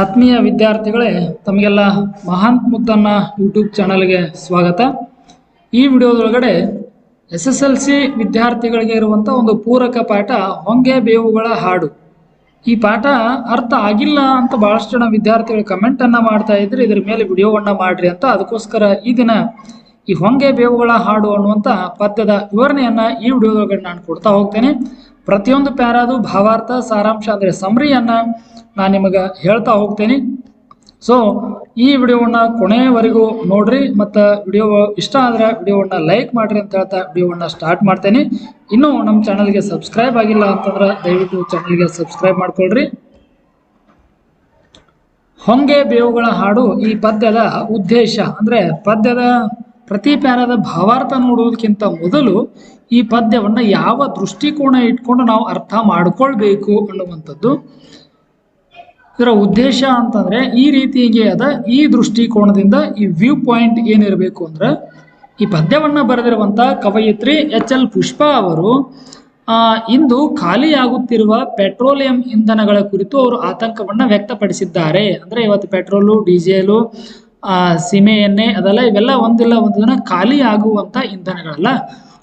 ಆತ್ಮೀಯ ವಿದ್ಯಾರ್ಥಿಗಳೇ, ತಮಗೆಲ್ಲ ಮಹಾಂತ್ ಮುದ್ದನ್ನ ಯೂಟ್ಯೂಬ್ ಚಾನಲ್ಗೆ ಸ್ವಾಗತ. ಈ ವಿಡಿಯೋದೊಳಗಡೆ ಎಸ್ ಎಸ್ ಎಲ್ ಸಿ ವಿದ್ಯಾರ್ಥಿಗಳಿಗೆ ಇರುವಂಥ ಒಂದು ಪೂರಕ ಪಾಠ, ಹೊಂಗೆ ಬೇವುಗಳ ಹಾಡು. ಈ ಪಾಠ ಅರ್ಥ ಆಗಿಲ್ಲ ಅಂತ ಬಹಳಷ್ಟು ಜನ ವಿದ್ಯಾರ್ಥಿಗಳು ಕಮೆಂಟ್ ಅನ್ನ ಮಾಡ್ತಾ ಇದ್ರೆ, ಇದ್ರ ಮೇಲೆ ವಿಡಿಯೋವನ್ನ ಮಾಡ್ರಿ ಅಂತ ಅದಕ್ಕೋಸ್ಕರ ಈ ದಿನ ಈ ಹೊಂಗೆ ಬೇವುಗಳ ಹಾಡು ಅನ್ನುವಂಥ ಪದ್ಯದ ವಿವರಣೆಯನ್ನ ಈ ವಿಡಿಯೋದೊಳಗಡೆ ನಾನು ಕೊಡ್ತಾ ಹೋಗ್ತೇನೆ. ಪ್ರತಿಯೊಂದು ಪ್ಯಾರಾದು ಭಾವಾರ್ಥ, ಸಾರಾಂಶ ಅಂದ್ರೆ ಸಮರಿಯನ್ನು ನಾನು ನಿಮಗೆ ಹೇಳ್ತಾ ಹೋಗ್ತೇನೆ. ಸೊ ಈ ವಿಡಿಯೋವನ್ನ ಕೊನೆಯವರೆಗೂ ನೋಡ್ರಿ. ಮತ್ತು ವಿಡಿಯೋ ಇಷ್ಟ ಆದ್ರೆ ವಿಡಿಯೋವನ್ನ ಲೈಕ್ ಮಾಡಿರಿ ಅಂತ ಹೇಳ್ತಾ ವಿಡಿಯೋವನ್ನ ಸ್ಟಾರ್ಟ್ ಮಾಡ್ತೇನೆ. ಇನ್ನೂ ನಮ್ಮ ಚಾನಲ್ಗೆ ಸಬ್ಸ್ಕ್ರೈಬ್ ಆಗಿಲ್ಲ ಅಂತಂದ್ರೆ ದಯವಿಟ್ಟು ಚಾನಲ್ಗೆ ಸಬ್ಸ್ಕ್ರೈಬ್ ಮಾಡ್ಕೊಳ್ರಿ. ಹೊಂಗೆ ಬೇವುಗಳ ಹಾಡು ಈ ಪದ್ಯದ ಉದ್ದೇಶ ಅಂದ್ರೆ ಪದ್ಯದ ಪ್ರತಿ ಪ್ಯಾರದ ಭಾವಾರ್ಥ ನೋಡುವುದಕ್ಕಿಂತ ಮೊದಲು ಈ ಪದ್ಯವನ್ನ ಯಾವ ದೃಷ್ಟಿಕೋನ ಇಟ್ಕೊಂಡು ನಾವು ಅರ್ಥ ಮಾಡ್ಕೊಳ್ಬೇಕು ಅನ್ನುವಂಥದ್ದು ಇದರ ಉದ್ದೇಶ ಅಂತಂದ್ರೆ ಈ ರೀತಿಗೆ ಅದ ಈ ದೃಷ್ಟಿಕೋನದಿಂದ ಈ ವ್ಯೂ ಪಾಯಿಂಟ್ ಏನಿರಬೇಕು ಅಂದ್ರೆ ಈ ಪದ್ಯವನ್ನ ಬರೆದಿರುವಂತ ಕವಯಿತ್ರಿ ಎಚ್ ಎಲ್ ಪುಷ್ಪ ಅವರು ಇಂದು ಖಾಲಿಯಾಗುತ್ತಿರುವ ಪೆಟ್ರೋಲಿಯಂ ಇಂಧನಗಳ ಕುರಿತು ಅವರು ಆತಂಕವನ್ನ ವ್ಯಕ್ತಪಡಿಸಿದ್ದಾರೆ. ಅಂದ್ರೆ ಇವತ್ತು ಪೆಟ್ರೋಲು, ಡೀಸೆಲು ಸೀಮೆ ಎಣ್ಣೆ ಅದೆಲ್ಲ, ಇವೆಲ್ಲ ಒಂದಿಲ್ಲ, ಒಂದು ದಿನ ಖಾಲಿ ಆಗುವಂತ ಇಂಧನಗಳಲ್ಲ.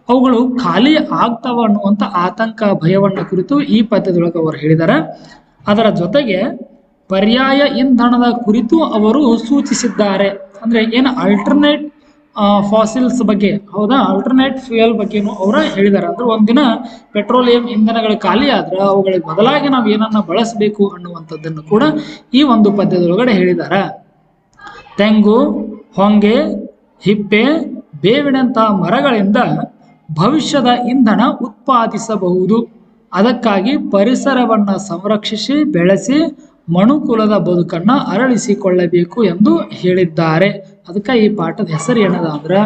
ಅವುಗಳು ಖಾಲಿ ಆಗ್ತಾವ ಅನ್ನುವಂತ ಆತಂಕ, ಭಯವನ್ನು ಕುರಿತು ಈ ಪದ್ಯದೊಳಗೆ ಅವರು ಹೇಳಿದ್ದಾರೆ. ಅದರ ಜೊತೆಗೆ ಪರ್ಯಾಯ ಇಂಧನದ ಕುರಿತು ಅವರು ಸೂಚಿಸಿದ್ದಾರೆ. ಅಂದ್ರೆ ಏನು ಅಲ್ಟರ್ನೇಟ್ ಫಾಸಿಲ್ಸ್ ಬಗ್ಗೆ, ಹೌದಾ? ಅಲ್ಟರ್ನೇಟ್ ಫ್ಯೂಯಲ್ ಬಗ್ಗೆನೂ ಅವರು ಹೇಳಿದ್ದಾರೆ. ಅಂದ್ರೆ ಒಂದಿನ ಪೆಟ್ರೋಲಿಯಂ ಇಂಧನಗಳು ಖಾಲಿ ಆದ್ರೆ ಅವುಗಳಿಗೆ ಬದಲಾಗಿ ನಾವು ಏನನ್ನ ಬಳಸಬೇಕು ಅನ್ನುವಂಥದ್ದನ್ನು ಕೂಡ ಈ ಒಂದು ಪದ್ಯದೊಳಗಡೆ ಹೇಳಿದ್ದಾರೆ. ತೆಂಗು, ಹೊಂಗೆ, ಹಿಪ್ಪೆ, ಬೇವಿನಂತಹ ಮರಗಳಿಂದ ಭವಿಷ್ಯದ ಇಂಧನ ಉತ್ಪಾದಿಸಬಹುದು. ಅದಕ್ಕಾಗಿ ಪರಿಸರವನ್ನ ಸಂರಕ್ಷಿಸಿ, ಬೆಳೆಸಿ, ಮನುಕುಲದ ಬದುಕನ್ನ ಅರಳಿಸಿಕೊಳ್ಳಬೇಕು ಎಂದು ಹೇಳಿದ್ದಾರೆ. ಅದಕ್ಕೆ ಈ ಪಾಠದ ಹೆಸರು ಏನದ ಅಂದ್ರೆ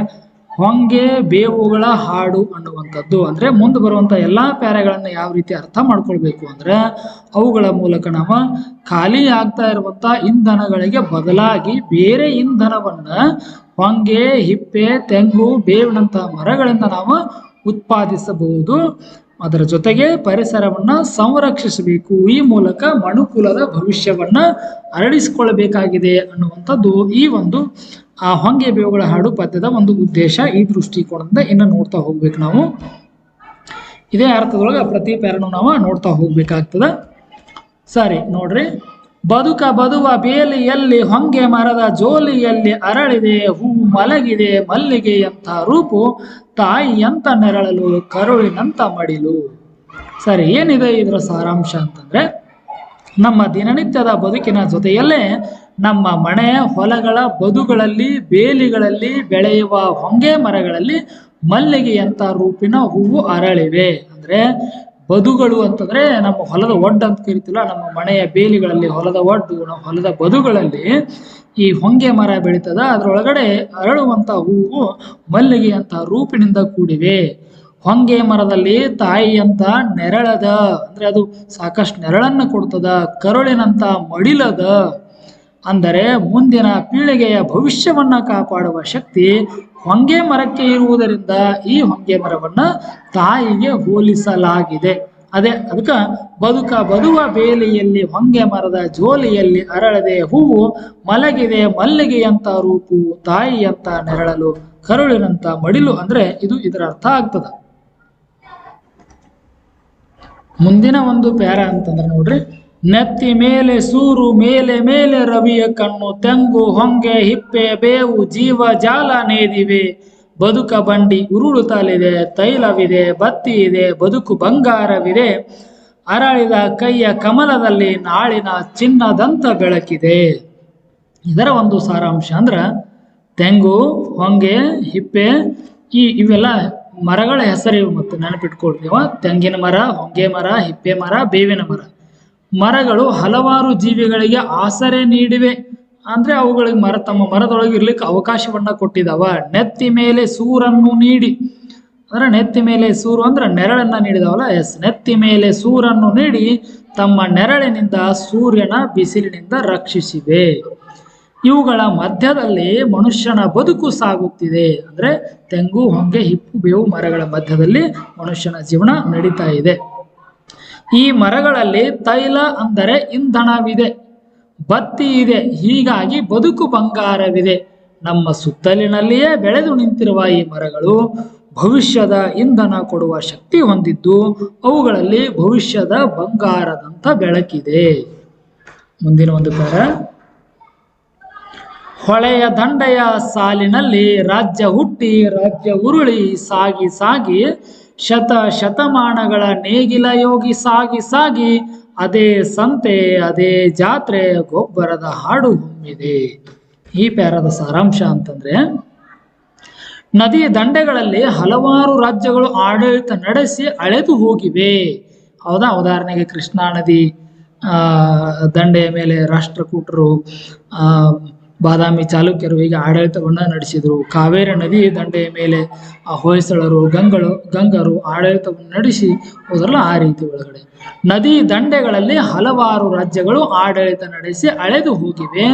ಹೊಂಗೆ ಬೇವುಗಳ ಹಾಡು ಅನ್ನುವಂಥದ್ದು ಅಂದ್ರೆ ಮುಂದೆ ಬರುವಂತ ಎಲ್ಲಾ ಪ್ಯಾರೆಗಳನ್ನು ಯಾವ ರೀತಿ ಅರ್ಥ ಮಾಡ್ಕೊಳ್ಬೇಕು ಅಂದ್ರೆ ಅವುಗಳ ಮೂಲಕ ನಾವು ಖಾಲಿ ಆಗ್ತಾ ಇರುವಂತ ಇಂಧನಗಳಿಗೆ ಬದಲಾಗಿ ಬೇರೆ ಇಂಧನವನ್ನ ಹೊಂಗೆ, ಹಿಪ್ಪೆ, ತೆಂಗು, ಬೇವಿನಂತಹ ಮರಗಳಿಂದ ನಾವು ಉತ್ಪಾದಿಸಬಹುದು. ಅದರ ಜೊತೆಗೆ ಪರಿಸರವನ್ನ ಸಂರಕ್ಷಿಸಬೇಕು. ಈ ಮೂಲಕ ಮನುಕುಲದ ಭವಿಷ್ಯವನ್ನ ಅರಳಿಸಿಕೊಳ್ಳಬೇಕಾಗಿದೆ ಅನ್ನುವಂಥದ್ದು ಈ ಒಂದು, ಆ ಹೊಂಗೆ ಬೇವುಗಳ ಹಾಡು ಪದ್ಯದ ಒಂದು ಉದ್ದೇಶ ಈ ದೃಷ್ಟಿಕೋನದಿಂದ ಇನ್ನು ನೋಡ್ತಾ ಹೋಗ್ಬೇಕು ನಾವು. ಇದೇ ಅರ್ಥದೊಳಗೆ ಪ್ರತಿ ಪ್ಯಾರನು ನಾವು ನೋಡ್ತಾ ಹೋಗ್ಬೇಕಾಗ್ತದ. ಸರಿ, ನೋಡ್ರಿ. ಬದುಕ ಬದುವ ಬೇಲಿಯಲ್ಲಿ ಹೊಂಗೆ ಮರದ ಜೋಲಿಯಲ್ಲಿ ಅರಳಿದೆ, ಹೂ ಮಲಗಿದೆ ಮಲ್ಲಿಗೆಯಂಥ ರೂಪು ತಾಯಿಯಂತ ನೆರಳಲು ಕರುಳಿನಂತ ಮಡಿಲು. ಸರಿ, ಏನಿದೆ ಇದರ ಸಾರಾಂಶ ಅಂತಂದ್ರೆ, ನಮ್ಮ ದಿನನಿತ್ಯದ ಬದುಕಿನ ಜೊತೆಯಲ್ಲೇ ನಮ್ಮ ಮನೆ ಹೊಲಗಳ ಬದುಗಳಲ್ಲಿ, ಬೇಲಿಗಳಲ್ಲಿ ಬೆಳೆಯುವ ಹೊಂಗೆ ಮರಗಳಲ್ಲಿ ಮಲ್ಲಿಗೆಯಂಥ ರೂಪಿನ ಹೂವು ಅರಳಿವೆ. ಅಂದ್ರೆ ಬದುಗಳು ಅಂತಂದ್ರೆ ನಮ್ಮ ಹೊಲದ ಒಡ್ಡು ಅಂತ ಕರಿತಿಲ್ಲ ನಮ್ಮ ಮನೆಯ ಬೇಲಿಗಳಲ್ಲಿ ಹೊಲದ ಒಡ್ಡು ನಮ್ಮ ಹೊಲದ ಬದುಗಳಲ್ಲಿ ಈ ಹೊಂಗೆ ಮರ ಬೆಳೀತದ. ಅದರೊಳಗಡೆ ಅರಳುವಂತ ಹೂವು ಮಲ್ಲಿಗೆಯಂತ ರೂಪಿನಿಂದ ಕೂಡಿವೆ. ಹೊಂಗೆ ಮರದಲ್ಲಿ ತಾಯಿ ಅಂತ ನೆರಳದ, ಅಂದ್ರೆ ಅದು ಸಾಕಷ್ಟು ನೆರಳನ್ನ ಕೊಡ್ತದ, ಕರುಳಿನಂತ ಮಡಿಲದ, ಅಂದರೆ ಮುಂದಿನ ಪೀಳಿಗೆಯ ಭವಿಷ್ಯವನ್ನ ಕಾಪಾಡುವ ಶಕ್ತಿ ಹೊಂಗೆ ಮರಕ್ಕೆ ಇರುವುದರಿಂದ ಈ ಹೊಂಗೆ ಮರವನ್ನ ತಾಯಿಗೆ ಹೋಲಿಸಲಾಗಿದೆ. ಅದೇ ಅದಕ್ಕೆ ಬದುಕ ಬದುವ ಬೇಲಿಯಲ್ಲಿ ಹೊಂಗೆ ಮರದ ಜೋಲಿಯಲ್ಲಿ ಅರಳದೆ ಹೂವು ಮಲಗಿದೆ ಮಲ್ಲಿಗೆಯಂತ ರೂಪು ತಾಯಿಯಂತ ನೆರಳಲು ಕರುಳಿನಂತ ಮಡಿಲು ಅಂದ್ರೆ ಇದು ಇದರ ಅರ್ಥ ಆಗ್ತದ. ಮುಂದಿನ ಒಂದು ಪ್ಯಾರ ಅಂತಂದ್ರೆ ನೋಡ್ರಿ. ನೆತ್ತಿ ಮೇಲೆ ಸೂರು, ಮೇಲೆ ಮೇಲೆ ರವಿಯ ಕಣ್ಣು, ತೆಂಗು, ಹೊಂಗೆ, ಹಿಪ್ಪೆ, ಬೇವು, ಜೀವ, ಜಾಲ ನೇದಿವೆ. ಬದುಕ ಬಂಡಿ ಉರುಳುತ್ತಲಿದೆ ತೈಲವಿದೆ, ಬತ್ತಿ ಇದೆ, ಬದುಕು ಬಂಗಾರವಿದೆ. ಅರಳಿದ ಕೈಯ ಕಮಲದಲ್ಲಿ ನಾಳಿನ ಚಿನ್ನದಂತ ಬೆಳಕಿದೆ. ಇದರ ಒಂದು ಸಾರಾಂಶ ಅಂದ್ರೆ, ತೆಂಗು, ಹೊಂಗೆ, ಹಿಪ್ಪೆ, ಈ ಇವೆಲ್ಲ ಮರಗಳ ಹೆಸರಿವು ಮತ್ತು ನೆನಪಿಟ್ಕೊಳ್ತೀವ ತೆಂಗಿನ ಮರ, ಹೊಂಗೆ ಮರ, ಹಿಪ್ಪೆ ಮರ, ಬೇವಿನ ಮರ. ಮರಗಳು ಹಲವಾರು ಜೀವಿಗಳಿಗೆ ಆಸರೆ ನೀಡಿವೆ. ಅಂದ್ರೆ ಅವುಗಳಿಗೆ ಮರ, ತಮ್ಮ ಮರದೊಳಗೆ ಇರ್ಲಿಕ್ಕೆ ಅವಕಾಶವನ್ನ ಕೊಟ್ಟಿದಾವ ನೆತ್ತಿ ಮೇಲೆ ಸೂರನ್ನು ನೀಡಿ. ಅಂದ್ರೆ ನೆತ್ತಿ ಮೇಲೆ ಸೂರು ಅಂದ್ರೆ ನೆರಳನ್ನ ನೀಡಿದವಲ್ಲ, ಎಸ್. ನೆತ್ತಿ ಮೇಲೆ ಸೂರನ್ನು ನೀಡಿ ತಮ್ಮ ನೆರಳಿನಿಂದ ಸೂರ್ಯನ ಬಿಸಿಲಿನಿಂದ ರಕ್ಷಿಸಿವೆ. ಇವುಗಳ ಮಧ್ಯದಲ್ಲಿ ಮನುಷ್ಯನ ಬದುಕು ಸಾಗುತ್ತಿದೆ. ಅಂದ್ರೆ ತೆಂಗು, ಹೊಂಗೆ, ಹಿಪ್ಪು, ಬೇವು ಮರಗಳ ಮಧ್ಯದಲ್ಲಿ ಮನುಷ್ಯನ ಜೀವನ ನಡೀತಾ ಇದೆ. ಈ ಮರಗಳಲ್ಲಿ ತೈಲ ಅಂದರೆ ಇಂಧನವಿದೆ, ಬತ್ತಿ ಇದೆ, ಹೀಗಾಗಿ ಬದುಕು ಬಂಗಾರವಿದೆ. ನಮ್ಮ ಸುತ್ತಲಿನಲ್ಲಿಯೇ ಬೆಳೆದು ನಿಂತಿರುವ ಈ ಮರಗಳು ಭವಿಷ್ಯದ ಇಂಧನ ಕೊಡುವ ಶಕ್ತಿ ಹೊಂದಿದ್ದು, ಅವುಗಳಲ್ಲಿ ಭವಿಷ್ಯದ ಬಂಗಾರದಂತ ಬೆಳಕಿದೆ. ಮುಂದಿನ ಒಂದು ಪ್ಯಾರ. ಹೊಳೆಯ ದಂಡೆಯ ಸಾಲಿನಲ್ಲಿ ರಾಜ್ಯ ಹುಟ್ಟಿ, ರಾಜ್ಯ ಉರುಳಿ, ಸಾಗಿ ಸಾಗಿ ಶತ ಶತಮಾನಗಳ ನೇಗಿಲ ಯೋಗಿ ಸಾಗಿ ಸಾಗಿ ಅದೇ ಸಂತೆ, ಅದೇ ಜಾತ್ರೆ ಗೊಬ್ಬರದ ಹಾಡು ಹೊಮ್ಮಿದೆ. ಈ ಪ್ಯಾರದ ಸಾರಾಂಶ ಅಂತಂದ್ರೆ, ನದಿ ದಂಡೆಗಳಲ್ಲಿ ಹಲವಾರು ರಾಜ್ಯಗಳು ಆಡಳಿತ ನಡೆಸಿ ಅಳೆದು ಹೋಗಿವೆ. ಹೌದಾ? ಉದಾಹರಣೆಗೆ ಕೃಷ್ಣಾ ನದಿ, ಆ, ದಂಡೆಯ ಮೇಲೆ ರಾಷ್ಟ್ರಕೂಟರು, ಆ ಬಾದಾಮಿ ಚಾಲುಕ್ಯರು ಹೀಗೆ ಆಡಳಿತವನ್ನ ನಡೆಸಿದರು. ಕಾವೇರಿ ನದಿ ದಂಡೆಯ ಮೇಲೆ ಆ ಹೊಯ್ಸಳರು, ಗಂಗಳು, ಗಂಗರು ಆಡಳಿತವನ್ನು ನಡೆಸಿ ಹೋದ್ರಲ್ಲ ಆ ರೀತಿ ಒಳಗಡೆ. ನದಿ ದಂಡೆಗಳಲ್ಲಿ ಹಲವಾರು ರಾಜ್ಯಗಳು ಆಡಳಿತ ನಡೆಸಿ ಅಳೆದು ಹೋಗಿವೆ.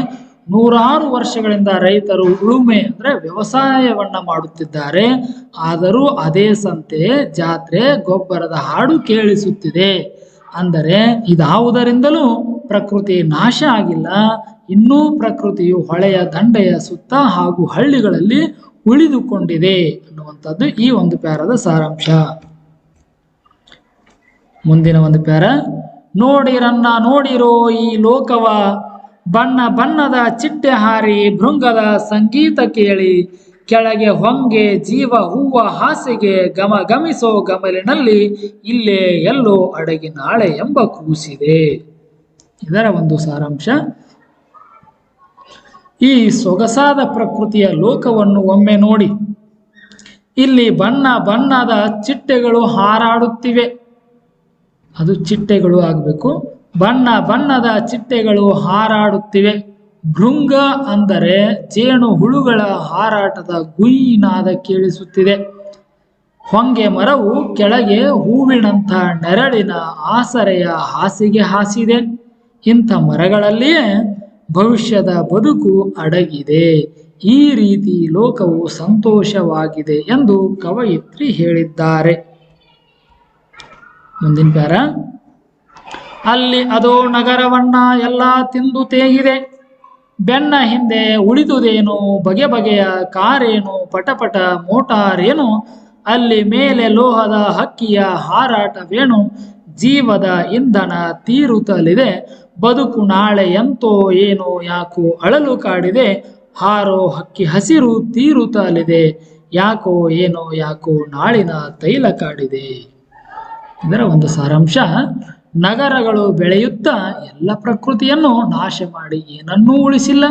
ನೂರಾರು ವರ್ಷಗಳಿಂದ ರೈತರು ಉಳುಮೆ ಅಂದ್ರೆ ವ್ಯವಸಾಯವನ್ನ ಮಾಡುತ್ತಿದ್ದಾರೆ. ಆದರೂ ಅದೇ ಸಂತೆ ಜಾತ್ರೆ ಗೊಬ್ಬರದ ಹಾಡು ಕೇಳಿಸುತ್ತಿದೆ. ಅಂದರೆ ಇದಾವುದರಿಂದಲೂ ಪ್ರಕೃತಿ ನಾಶ ಆಗಿಲ್ಲ. ಇನ್ನೂ ಪ್ರಕೃತಿಯು ಹೊಳೆಯ ದಂಡೆಯ ಸುತ್ತ ಹಾಗೂ ಹಳ್ಳಿಗಳಲ್ಲಿ ಉಳಿದುಕೊಂಡಿದೆ ಅನ್ನುವಂಥದ್ದು ಈ ಒಂದು ಪ್ಯಾರದ ಸಾರಾಂಶ. ಮುಂದಿನ ಒಂದು ಪ್ಯಾರ, ನೋಡಿರನ್ನ ನೋಡಿರೋ ಈ ಲೋಕವ, ಬಣ್ಣ ಬಣ್ಣದ ಚಿಟ್ಟೆ ಹಾರಿ ಭೃಂಗದ ಸಂಗೀತ ಕೇಳಿ, ಕೆಳಗೆ ಹೊಂಗೆ ಜೀವ ಹೂವ ಹಾಸಿಗೆ ಗಮ ಗಮಿಸೋ ಗಮಲಿನಲ್ಲಿ ಇಲ್ಲೇ ಎಲ್ಲೋ ಅಡಗಿ ನಾಳೆ ಎಂಬ ಕೂಸಿದೆ. ಇದರ ಒಂದು ಸಾರಾಂಶ ಈ ಸೊಗಸಾದ ಪ್ರಕೃತಿಯ ಲೋಕವನ್ನು ಒಮ್ಮೆ ನೋಡಿ. ಇಲ್ಲಿ ಬಣ್ಣ ಬಣ್ಣದ ಚಿಟ್ಟೆಗಳು ಹಾರಾಡುತ್ತಿವೆ. ಅದು ಚಿಟ್ಟೆಗಳು ಆಗಬೇಕು. ಬಣ್ಣ ಬಣ್ಣದ ಚಿಟ್ಟೆಗಳು ಹಾರಾಡುತ್ತಿವೆ. ಭೃಂಗ ಅಂದರೆ ಜೇನು ಹುಳುಗಳ ಹಾರಾಟದ ಗುಯಿನಾದ ಕೇಳಿಸುತ್ತಿದೆ. ಹೊಂಗೆ ಮರವು ಕೆಳಗೆ ಹೂವಿನಂಥ ನೆರಳಿನ ಆಸರೆಯ ಹಾಸಿಗೆ ಹಾಸಿದೆ. ಇಂಥ ಮರಗಳಲ್ಲಿಯೇ ಭವಿಷ್ಯದ ಬದುಕು ಅಡಗಿದೆ. ಈ ರೀತಿ ಲೋಕವು ಸಂತೋಷವಾಗಿದೆ ಎಂದು ಕವಯಿತ್ರಿ ಹೇಳಿದ್ದಾರೆ. ಮುಂದಿನ ಪ್ಯಾರ. ಅಲ್ಲಿ ಅದೋ ನಗರವನ್ನ ಎಲ್ಲ ತಿಂದು ತೇಗಿದೆ. ಬೆನ್ನ ಹಿಂದೆ ಉಳಿದುದೇನು, ಬಗೆ ಬಗೆಯ ಕಾರೇನು ಪಟಪಟ ಮೋಟಾರೇನು, ಅಲ್ಲಿ ಮೇಲೆ ಲೋಹದ ಹಕ್ಕಿಯ ಹಾರಾಟವೇನು ಜೀವದ ಇಂಧನ ತೀರುತ್ತಲಿದೆ ಬದುಕು ನಾಳೆ ಎಂತೋ ಏನೋ ಯಾಕೋ ಅಳಲು ಕಾಡಿದೆ. ಹಾರೋ ಹಕ್ಕಿ ಹಸಿರು ತೀರುತ್ತಲಿದೆ ಯಾಕೋ ಏನೋ ಯಾಕೋ ನಾಳಿನ ತೈಲ ಕಾಡಿದೆ. ಇದರ ಒಂದು ಸಾರಾಂಶ, ನಗರಗಳು ಬೆಳೆಯುತ್ತಾ ಎಲ್ಲ ಪ್ರಕೃತಿಯನ್ನು ನಾಶ ಮಾಡಿ ಏನನ್ನೂ ಉಳಿಸಿಲ್ಲ.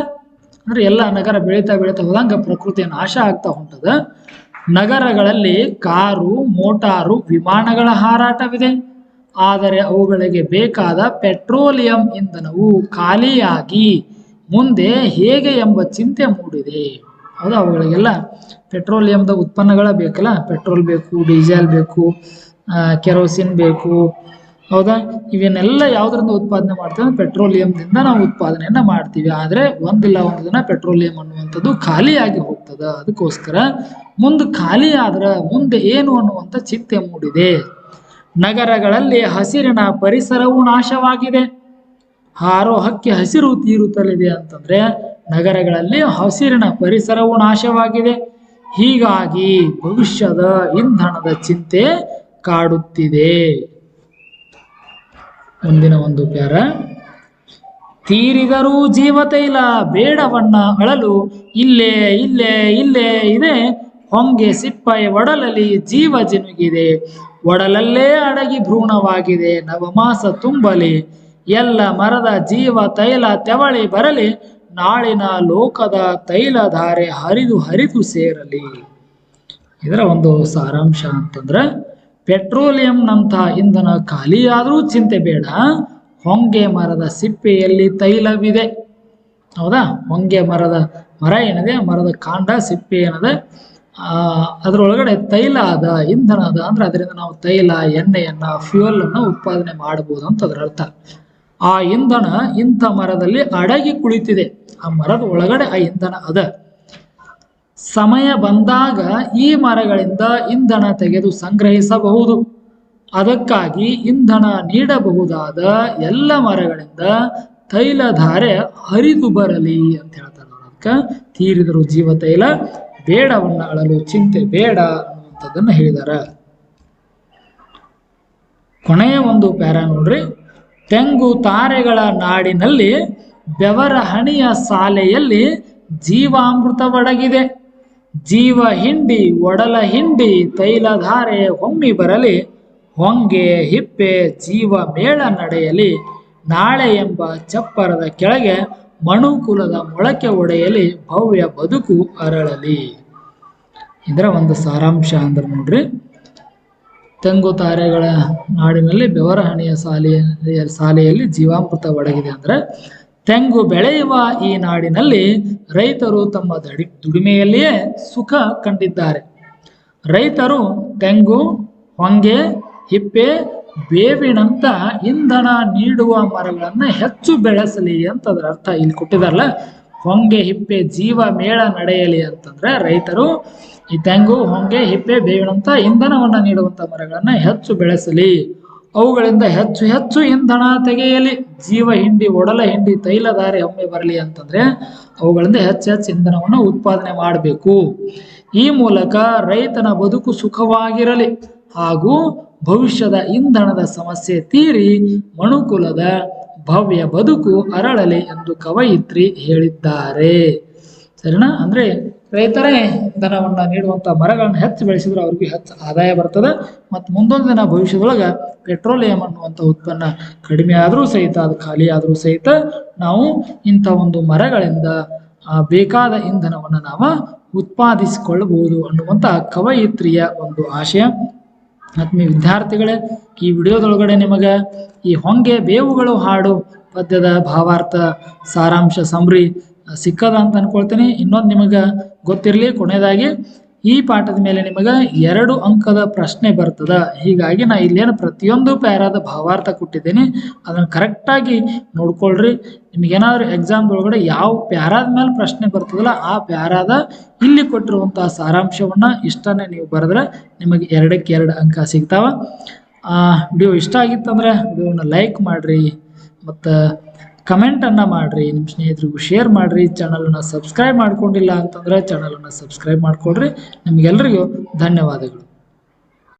ಅಂದ್ರೆ ಎಲ್ಲ ನಗರ ಬೆಳೀತಾ ಬೆಳೀತಾ ಹೋದಂಗ ಪ್ರಕೃತಿಯ ನಾಶ ಆಗ್ತಾ ಹೊಂಟದ. ನಗರಗಳಲ್ಲಿ ಕಾರು, ಮೋಟಾರು, ವಿಮಾನಗಳ ಹಾರಾಟವಿದೆ. ಆದರೆ ಅವುಗಳಿಗೆ ಬೇಕಾದ ಪೆಟ್ರೋಲಿಯಂ ಇಂಧನವು ಖಾಲಿಯಾಗಿ ಮುಂದೆ ಹೇಗೆ ಎಂಬ ಚಿಂತೆ ಮೂಡಿದೆ. ಹೌದಾ, ಅವುಗಳಿಗೆಲ್ಲ ಪೆಟ್ರೋಲಿಯಂದ ಉತ್ಪನ್ನಗಳ ಬೇಕಲ್ಲ. ಪೆಟ್ರೋಲ್ ಬೇಕು, ಡೀಸೆಲ್ ಬೇಕು ಕೆರೋಸಿನ್ ಬೇಕು. ಹೌದಾ? ಇವನ್ನೆಲ್ಲ ಯಾವುದರಿಂದ ಉತ್ಪಾದನೆ ಮಾಡ್ತೀವಿ? ಪೆಟ್ರೋಲಿಯಂದಿಂದ ನಾವು ಉತ್ಪಾದನೆಯನ್ನ ಮಾಡ್ತೀವಿ. ಆದ್ರೆ ಒಂದಿಲ್ಲ, ಒಂದು ದಿನ ಪೆಟ್ರೋಲಿಯಂ ಅನ್ನುವಂಥದ್ದು ಖಾಲಿಯಾಗಿ ಹೋಗ್ತದ. ಅದಕ್ಕೋಸ್ಕರ ಮುಂದೆ ಖಾಲಿ ಆದ್ರ ಮುಂದೆ ಏನು ಅನ್ನುವಂಥ ಚಿಂತೆ ಮೂಡಿದೆ. ನಗರಗಳಲ್ಲಿ ಹಸಿರಿನ ಪರಿಸರವೂ ನಾಶವಾಗಿದೆ. ಹಾರೋ ಹಕ್ಕಿ ಹಸಿರು ತೀರುತ್ತಲಿದೆ ಅಂತಂದ್ರೆ ನಗರಗಳಲ್ಲಿ ಹಸಿರಿನ ಪರಿಸರವೂ ನಾಶವಾಗಿದೆ. ಹೀಗಾಗಿ ಭವಿಷ್ಯದ ಇಂಧನದ ಚಿಂತೆ ಕಾಡುತ್ತಿದೆ. ಮುಂದಿನ ಒಂದು ಪ್ಯಾರ. ತೀರಿದರೂ ಜೀವತೈಲ ಬೇಡವನ್ನ ಅಳಲು, ಇಲ್ಲೇ ಇಲ್ಲೇ ಇಲ್ಲೇ ಇದೆ. ಹೊಂಗೆ ಸಿಪ್ಪೆ ಒಡಲಲಿ ಜೀವ ಜಿನುಗಿದೆ. ಒಡಲಲ್ಲೇ ಅಡಗಿ ಭ್ರೂಣವಾಗಿದೆ. ನವಮಾಸ ತುಂಬಲಿ, ಎಲ್ಲ ಮರದ ಜೀವ ತೈಲ ತೆವಳಿ ಬರಲಿ, ನಾಳಿನ ಲೋಕದ ತೈಲ ಧಾರೆ ಹರಿದು ಹರಿದು ಸೇರಲಿ. ಇದರ ಒಂದು ಸಾರಾಂಶ ಅಂತಂದ್ರೆ ಪೆಟ್ರೋಲಿಯಂನಂಥ ಇಂಧನ ಖಾಲಿಯಾದರೂ ಚಿಂತೆ ಬೇಡ. ಹೊಂಗೆ ಮರದ ಸಿಪ್ಪೆಯಲ್ಲಿ ತೈಲವಿದೆ. ಹೌದಾ? ಹೊಂಗೆ ಮರದ, ಮರ ಏನಿದೆ? ಮರದ ಕಾಂಡ, ಸಿಪ್ಪೆ ಏನಿದೆ? ಆ, ಅದರೊಳಗಡೆ ತೈಲ ಅದ ಇಂಧನ ಅದ ಅಂದ್ರೆ ಅದರಿಂದ ನಾವು ತೈಲ, ಎಣ್ಣೆಯನ್ನ ಫ್ಯೂಯಲ್ ಅನ್ನ ಉತ್ಪಾದನೆ ಮಾಡಬಹುದು ಅಂತ ಅದರ ಅರ್ಥ. ಆ ಇಂಧನ ಇಂಥ ಮರದಲ್ಲಿ ಅಡಗಿ ಕುಳಿತಿದೆ. ಆ ಮರದ ಒಳಗಡೆ ಆ ಇಂಧನ ಅದ. ಸಮಯ ಬಂದಾಗ ಈ ಮರಗಳಿಂದ ಇಂಧನ ತೆಗೆದು ಸಂಗ್ರಹಿಸಬಹುದು. ಅದಕ್ಕಾಗಿ ಇಂಧನ ನೀಡಬಹುದಾದ ಎಲ್ಲ ಮರಗಳಿಂದ ತೈಲಧಾರೆ ಹರಿದು ಬರಲಿ ಅಂತ ಹೇಳ್ತಾರೆ ಅದಕ್ಕೆ ತೀರಿದರು ಜೀವ ತೈಲ ಬೇಡವನ್ನ ಅಳಲು ಚಿಂತೆ ಬೇಡ ಅನ್ನುವಂಥದ್ದನ್ನ ಹೇಳಿದಾರ. ಕೊನೆಯ ಒಂದು ಪ್ಯಾರ ನೋಡ್ರಿ. ತೆಂಗು ತಾರೆಗಳ ನಾಡಿನಲ್ಲಿ ಬೆವರ ಹಣಿಯ ಸಾಲೆಯಲ್ಲಿ ಜೀವಾಮೃತ ಒಡಗಿದೆ. ಜೀವ ಹಿಂಡಿ, ಒಡಲ ಹಿಂಡಿ, ತೈಲಧಾರೆ ಹೊಮ್ಮಿ ಬರಲಿ. ಹೊಂಗೆ, ಹಿಪ್ಪೆ, ಜೀವ ಮೇಳ ನಡೆಯಲಿ. ನಾಳೆ ಎಂಬ ಚಪ್ಪರದ ಕೆಳಗೆ ಮಣುಕುಲದ ಮೊಳಕೆ ಒಡೆಯಲಿ ಭವ್ಯ ಬದುಕು ಅರಳಲಿ. ಇದರ ಒಂದು ಸಾರಾಂಶ ಅಂದ್ರೆ ನೋಡ್ರಿ, ತೆಂಗು ತಾರೆಗಳ ನಾಡಿನಲ್ಲಿ ಬೆವರಹಣೆಯ ಸಾಲೆಯ ಸಾಲೆಯಲ್ಲಿ ಜೀವಾಮೃತ ಒಡಗಿದೆ ಅಂದ್ರೆ, ತೆಂಗು ಬೆಳೆಯುವ ಈ ನಾಡಿನಲ್ಲಿ ರೈತರು ತಮ್ಮ ದಡಿ, ದುಡಿಮೆಯಲ್ಲಿಯೇ ಸುಖ ಕಂಡಿದ್ದಾರೆ. ರೈತರು ತೆಂಗು, ಹೊಂಗೆ, ಹಿಪ್ಪೆ ಬೇವಿನಂತ ಇಂಧನ ನೀಡುವ ಮರಗಳನ್ನು ಹೆಚ್ಚು ಬೆಳೆಸಲಿ ಅಂತ ಅದರ ಅರ್ಥ ಇಲ್ಲಿ ಕೊಟ್ಟಿದಾರಲ್ಲ. ಹೊಂಗೆ ಹಿಪ್ಪೆ ಜೀವ ಮೇಳ ನಡೆಯಲಿ ಅಂತಂದ್ರೆ ರೈತರು ಈ ತೆಂಗು, ಹೊಂಗೆ, ಹಿಪ್ಪೆ, ಬೇವಿನಂತ ಇಂಧನವನ್ನು ನೀಡುವಂತ ಮರಗಳನ್ನ ಹೆಚ್ಚು ಬೆಳೆಸಲಿ. ಅವುಗಳಿಂದ ಹೆಚ್ಚು ಹೆಚ್ಚು ಇಂಧನ ತೆಗೆಯಲಿ. ಜೀವ ಹಿಂಡಿ, ಒಡಲ ಹಿಂಡಿ, ತೈಲ ದಾರಿ ಒಮ್ಮೆ ಬರಲಿ ಅಂತಂದ್ರೆ ಅವುಗಳಿಂದ ಹೆಚ್ಚು ಹೆಚ್ಚು ಇಂಧನವನ್ನು ಉತ್ಪಾದನೆ ಮಾಡಬೇಕು. ಈ ಮೂಲಕ ರೈತನ ಬದುಕು ಸುಖವಾಗಿರಲಿ. ಹಾಗೂ ಭವಿಷ್ಯದ ಇಂಧನದ ಸಮಸ್ಯೆ ತೀರಿ ಮನುಕುಲದ ಭವ್ಯ ಬದುಕು ಅರಳಲಿ ಎಂದು ಕವಯಿತ್ರಿ ಹೇಳಿದ್ದಾರೆ. ಸರಿನಾ? ಅಂದ್ರೆ ರೈತರೇ ಧನವನ್ನ ನೀಡುವಂತ ಮರಗಳನ್ನು ಹೆಚ್ಚು ಬೆಳೆಸಿದ್ರೆ ಅವ್ರಿಗೆ ಹೆಚ್ಚು ಆದಾಯ ಬರ್ತದೆ. ಮತ್ತು ಮುಂದೊಂದು ದಿನ ಭವಿಷ್ಯದೊಳಗೆ ಪೆಟ್ರೋಲಿಯಂ ಅನ್ನುವಂಥ ಉತ್ಪನ್ನ ಕಡಿಮೆ ಆದರೂ ಸಹಿತ, ಅದು ಖಾಲಿ ಆದರೂ ಸಹಿತ ನಾವು ಇಂಥ ಒಂದು ಮರಗಳಿಂದ ಬೇಕಾದ ಇಂಧನವನ್ನು ನಾವು ಉತ್ಪಾದಿಸಿಕೊಳ್ಳಬಹುದು ಅನ್ನುವಂಥ ಕವಯಿತ್ರಿಯ ಒಂದು ಆಶಯ. ಆತ್ಮೀಯ ವಿದ್ಯಾರ್ಥಿಗಳೇ, ಈ ವಿಡಿಯೋದೊಳಗಡೆ ನಿಮಗೆ ಈ ಹೊಂಗೆ ಬೇವುಗಳು ಹಾಡು ಪದ್ಯದ ಭಾವಾರ್ಥ, ಸಾರಾಂಶ, ಸಂಬ್ರಿ ಸಿಕ್ಕದ ಅಂತ ಅನ್ಕೊಳ್ತೀನಿ. ಇನ್ನೊಂದು ನಿಮಗೆ ಗೊತ್ತಿರಲಿ, ಕೊನೆಯದಾಗಿ ಈ ಪಾಠದ ಮೇಲೆ ನಿಮಗೆ ಎರಡು ಅಂಕದ ಪ್ರಶ್ನೆ ಬರ್ತದ. ಹೀಗಾಗಿ ನಾ ಇಲ್ಲೇನು ಪ್ರತಿಯೊಂದು ಪ್ಯಾರಾದ ಭಾವಾರ್ಥ ಕೊಟ್ಟಿದ್ದೀನಿ. ಅದನ್ನು ಕರೆಕ್ಟಾಗಿ ನೋಡ್ಕೊಳ್ರಿ. ನಿಮಗೇನಾದ್ರೂ ಎಕ್ಸಾಮ್ದೊಳಗಡೆ ಯಾವ ಪ್ಯಾರಾದ ಮೇಲೆ ಪ್ರಶ್ನೆ ಬರ್ತದಲ್ಲ ಆ ಪ್ಯಾರಾದ ಇಲ್ಲಿ ಕೊಟ್ಟಿರುವಂತಹ ಸಾರಾಂಶವನ್ನ ಇಷ್ಟನೇ ನೀವು ಬರೆದ್ರೆ ನಿಮಗೆ ಎರಡಕ್ಕೆ ಎರಡು ಅಂಕ ಸಿಗ್ತಾವ. ವಿಡಿಯೋ ಇಷ್ಟ ಆಗಿತ್ತಂದ್ರೆ ವಿಡಿಯೋನ ಲೈಕ್ ಮಾಡಿರಿ ಮತ್ತು ಕಮೆಂಟನ್ನು ಮಾಡಿರಿ ನಿಮ್ಮ ಸ್ನೇಹಿತರಿಗೂ ಶೇರ್ ಮಾಡಿರಿ ಚಾನಲನ್ನು ಸಬ್ಸ್ಕ್ರೈಬ್ ಮಾಡ್ಕೊಂಡಿಲ್ಲ ಅಂತಂದ್ರೆ ಚಾನಲನ್ನು ಸಬ್ಸ್ಕ್ರೈಬ್ ಮಾಡ್ಕೊಳ್ರಿ ನಿಮ್ಗೆಲ್ರಿಗೂ ಧನ್ಯವಾದಗಳು.